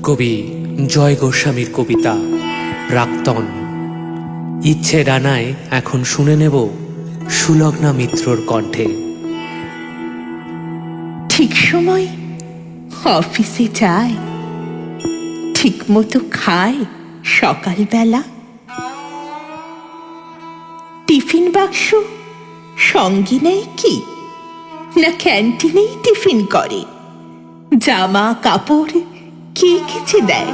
কবি জয় গোস্বামীর কবিতা, প্রাক্তন। ইচ্ছে ডানায় এখন শুনে নেব সুলগ্না মিত্রর কণ্ঠে। ঠিক সময় অফিসে যায়, ঠিক মতো খায় সকালবেলা। টিফিন বাক্স সঙ্গে নেই কি? না ক্যান্টিনেই টিফিন করে। জামা কাপড় কে কেচে দেয়?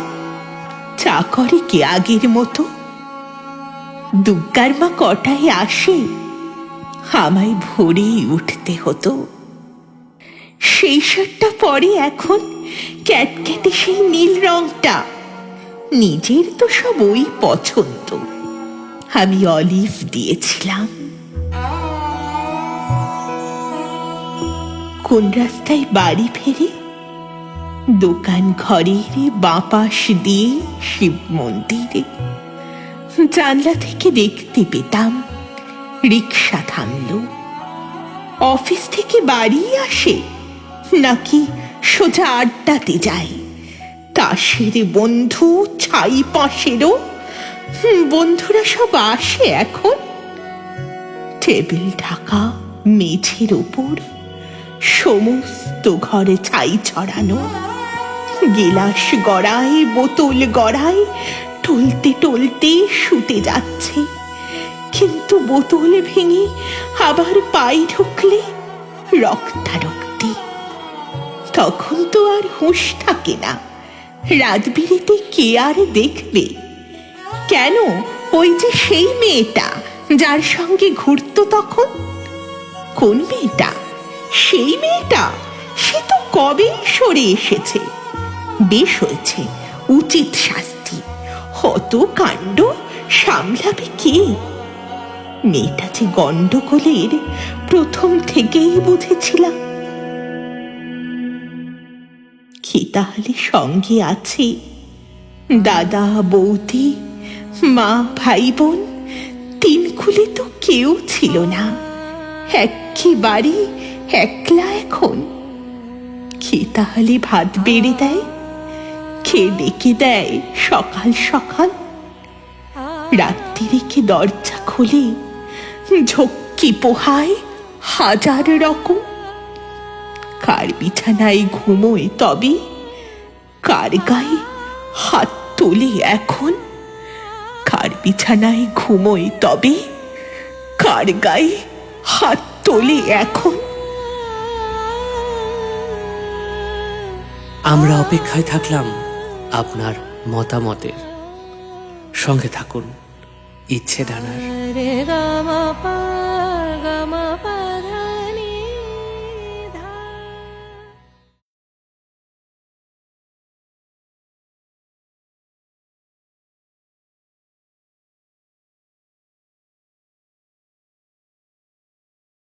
চা করে কি আগের মতো? দুগ্গার মা কটায় আসে? আমায় ভোরেই উঠতে হতো। সেই শার্টটা পরে এখন ক্যাটক্যাটে সেই নীল রংটা। নিজের তো সব ওই পছন্দ। আমি অলিভ দিয়েছিলাম। কোন রাস্তায় বাড়ি ফেরে? দোকান ঘরের বাপাস দিয়ে শিব মন্দিরে। জানলা থেকে দেখতে পেতাম রিক্সা থামলো। অফিস থেকে বাড়ি আসে, নাকি সোজা আড্ডাতে যায়। তাসের বন্ধু ছাই পাশেরও, বন্ধুরা সব আসে এখন। টেবিল ঢাকা, মেঝের ওপর, সমস্ত ঘরে ছাই ছড়ানো। গেলাস গড়ায়, বোতল গড়ায়, টলতে টলতে শুতে যাচ্ছে। কিন্তু বোতল ভেঙে আবার পায়ে ঢুকলে রক্তারক্তি। তখন তো আর হুঁশ থাকে না। রাতবিরেতে কে আর দেখবে? কেন? ওই যে সেই মেয়েটা যার সঙ্গে ঘুরত তখন? কোন মেয়েটা? সেই মেয়েটা? সে তো কবেই সরে এসেছে? বেশ হয়েছে, উচিত শাস্তি। হত কাণ্ড সামলাবে কে? মেয়েটা যে গন্ডগোলের প্রথম থেকেই বুঝেছিলাম। কি তাহলে সঙ্গে আছে? দাদা, বৌদি, মা ভাই বোন তিন খুলে তো কেউ ছিল না। একেবারে একলা এখন। কে তাহলে ভাত বেড়ে দেয়? কে ডেকে দেয় সকাল সকাল? রাত্রি রেখে দরজা খুলে? ঝক্কি পোহায় হাজার রকম? কার বিছানায় ঘুমোয় তবে? কার গায়ে হাত তোলে এখন? কার বিছানায় ঘুমোয় তবে? কার গায়ে হাত তোলে এখন? আমরা অপেক্ষায় থাকলাম। আপনার মতামতের সঙ্গে থাকুন ইচ্ছে ডানার